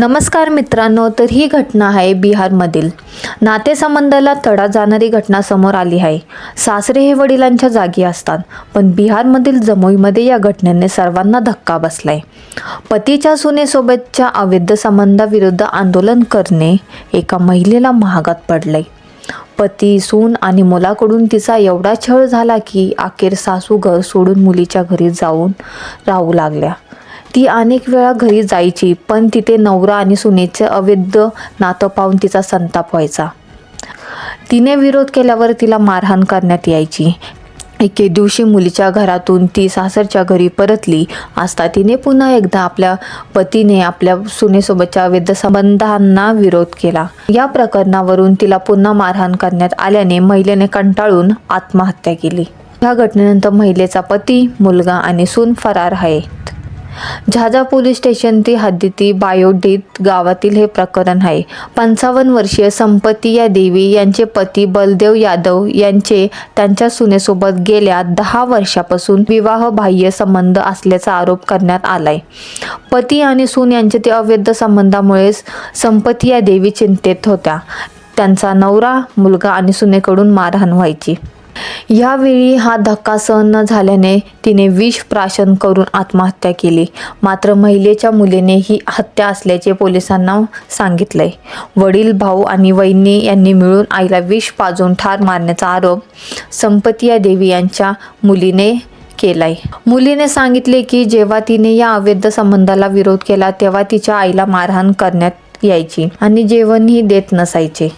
नमस्कार मित्रांनो तर ही घटना आहे बिहारमधील. नातेसंबंधाला तडा जाणारी घटना समोर आली आहे. सासरे हे वडिलांच्या जागी असतात पण बिहारमधील जमुईमध्ये या घटनेने सर्वांना धक्का बसलाय. पतीच्या सुनेसोबतच्या अवैध संबंधाविरुद्ध आंदोलन करणे एका महिलेला महागात पडलंय. पती सून आणि मुलाकडून तिचा एवढा छळ झाला की अखेर सासू घर सोडून मुलीच्या घरी जाऊन राहू लागल्या. ती अनेक वेळा घरी जायची पण तिथे नवरा आणि सुनेचे अवैध नातं पाहून तिचा संताप व्हायचा. तिने विरोध केल्यावर तिला मारहाण करण्यात यायची. एके दिवशी मुलीच्या घरातून ती सासरच्या घरी परतली. असता तिने पुन्हा एकदा आपल्या पतीने आपल्या सुनेसोबतच्या अवैध संबंधांना विरोध केला. या प्रकरणावरून तिला पुन्हा मारहाण करण्यात आल्याने महिलेने कंटाळून आत्महत्या केली. या घटनेनंतर महिलेचा पती मुलगा आणि सून फरार आहेत. झाजा पोलीस स्टेशन ती हद्दीती बायोडीत गावातील हे प्रकरण आहे. पंचावन्न वर्षीय संपती या देवी यांचे पती बलदेव यादव यांचे त्यांच्या सुनेसोबत गेल्या दहा वर्षापासून विवाहबाह्य संबंध असल्याचा आरोप करण्यात आलाय. पती आणि सून यांचे ते अवैध संबंधामुळे संपती या देवी चिंतेत होत्या. त्यांचा नवरा मुलगा आणि सुनेकडून मारहाण व्हायची. यावेळी हा धक्का सहन न झाल्याने तिने विष प्राशन करून आत्महत्या केली. मात्र महिलेच्या मुलीने ही हत्या असल्याचे पोलिसांना सांगितले वडील भाऊ आणि वहिनी यांनी मिळून आईला विष पाजून ठार मारण्याचा आरोप संपतिया देवी यांच्या मुलीने केलाय. मुलीने सांगितले की जेव्हा तिने या अवैध संबंधाला विरोध केला तेव्हा तिच्या आईला मारहाण करण्यात यायची आणि जेवणही देत नसायचे.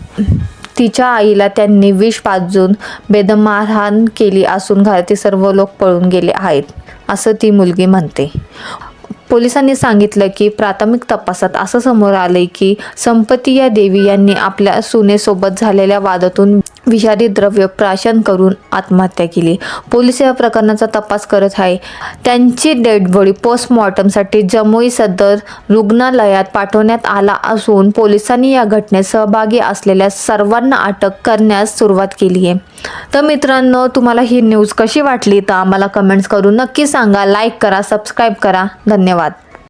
तिच्या आईला त्यांनी विष पाजून बेदम मारहाण केली असून घरातील सर्व लोक पळून गेले आहेत असं ती मुलगी म्हणते. पोलिसांनी सांगितलं की प्राथमिक तपासात असं समोर आलंय की संपती या देवी यांनी आपल्या सुनेसोबत झालेल्या वादातून विषारी द्रव्य प्राशन करून आत्महत्या केली. पोलीस या प्रकरणाचा तपास करत आहे. त्यांची डेड बॉडी पोस्टमॉर्टमसाठी जमुई सदर रुग्णालयात पाठवण्यात आला असून पोलिसांनी या घटनेत सहभागी असलेल्या सर्वांना अटक करण्यास सुरुवात केली आहे. तर मित्रांनो तुम्हाला ही न्यूज कशी वाटली? तर आम्हाला कमेंट्स करून नक्की सांगा. लाईक करा सबस्क्राईब करा. धन्यवाद.